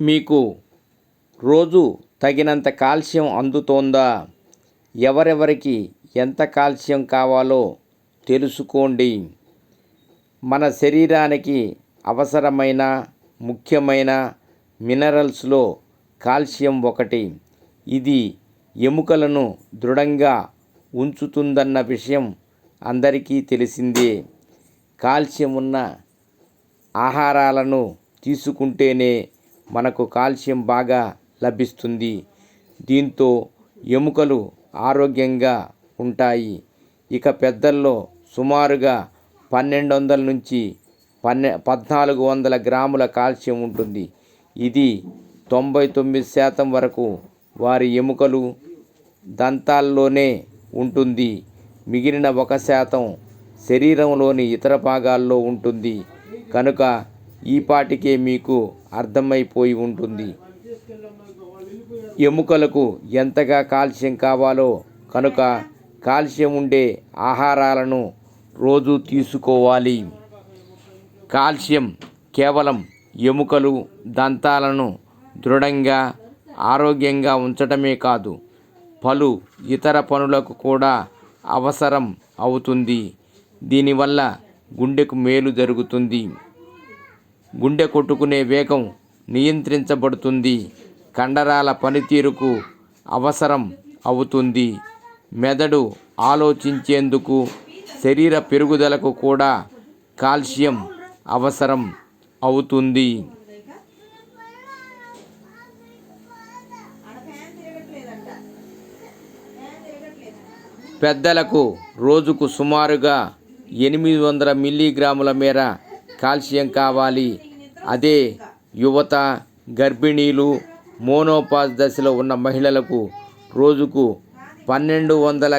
మీకు రోజు తగినంత కాల్షియం అందుతోందా? ఎవరెవరికి ఎంత కాల్షియం కావాలో తెలుసుకోండి. మన శరీరానికి అవసరమైన ముఖ్యమైన మినరల్స్లో కాల్షియం ఒకటి. ఇది ఎముకలను దృఢంగా ఉంచుతుందన్న విషయం అందరికీ తెలిసిందే. కాల్షియం ఉన్న ఆహారాలను తీసుకుంటేనే మనకు కాల్షియం బాగా లభిస్తుంది. దీంతో ఎముకలు ఆరోగ్యంగా ఉంటాయి. ఇక పెద్దల్లో సుమారుగా పన్నెండు వందల నుంచి పన్నె పద్నాలుగు వందల గ్రాముల కాల్షియం ఉంటుంది. ఇది తొంభై తొమ్మిది శాతం వరకు వారి ఎముకలు దంతాల్లోనే ఉంటుంది. మిగిలిన ఒక శాతం శరీరంలోని ఇతర భాగాల్లో ఉంటుంది. కనుక ఈపాటికే మీకు అర్థమైపోయి ఉంటుంది. ఎముకలకు ఎంతగా కాల్షియం కావాలో కనుక కాల్షియం ఉండే ఆహారాలను రోజు తీసుకోవాలి. కాల్షియం కేవలం ఎముకలు దంతాలను దృఢంగా ఆరోగ్యంగా ఉంచడమే కాదు పలు ఇతర పనులకు కూడా అవసరం అవుతుంది. దీనివల్ల గుండెకు మేలు జరుగుతుంది. గుండె కొట్టుకునే వేగం నియంత్రించబడుతుంది. కండరాల పనితీరుకు అవసరం అవుతుంది. మెదడు ఆలోచించేందుకు శరీర పెరుగుదలకు కూడా కాల్షియం అవసరం అవుతుంది. పెద్దలకు రోజుకు సుమారుగా ఎనిమిది వందల మిల్లీగ్రాముల మేర కాల్షియం కావాలి. అదే యువత గర్భిణీలు మోనోపాజ్ దశలో ఉన్న మహిళలకు రోజుకు పన్నెండు వందల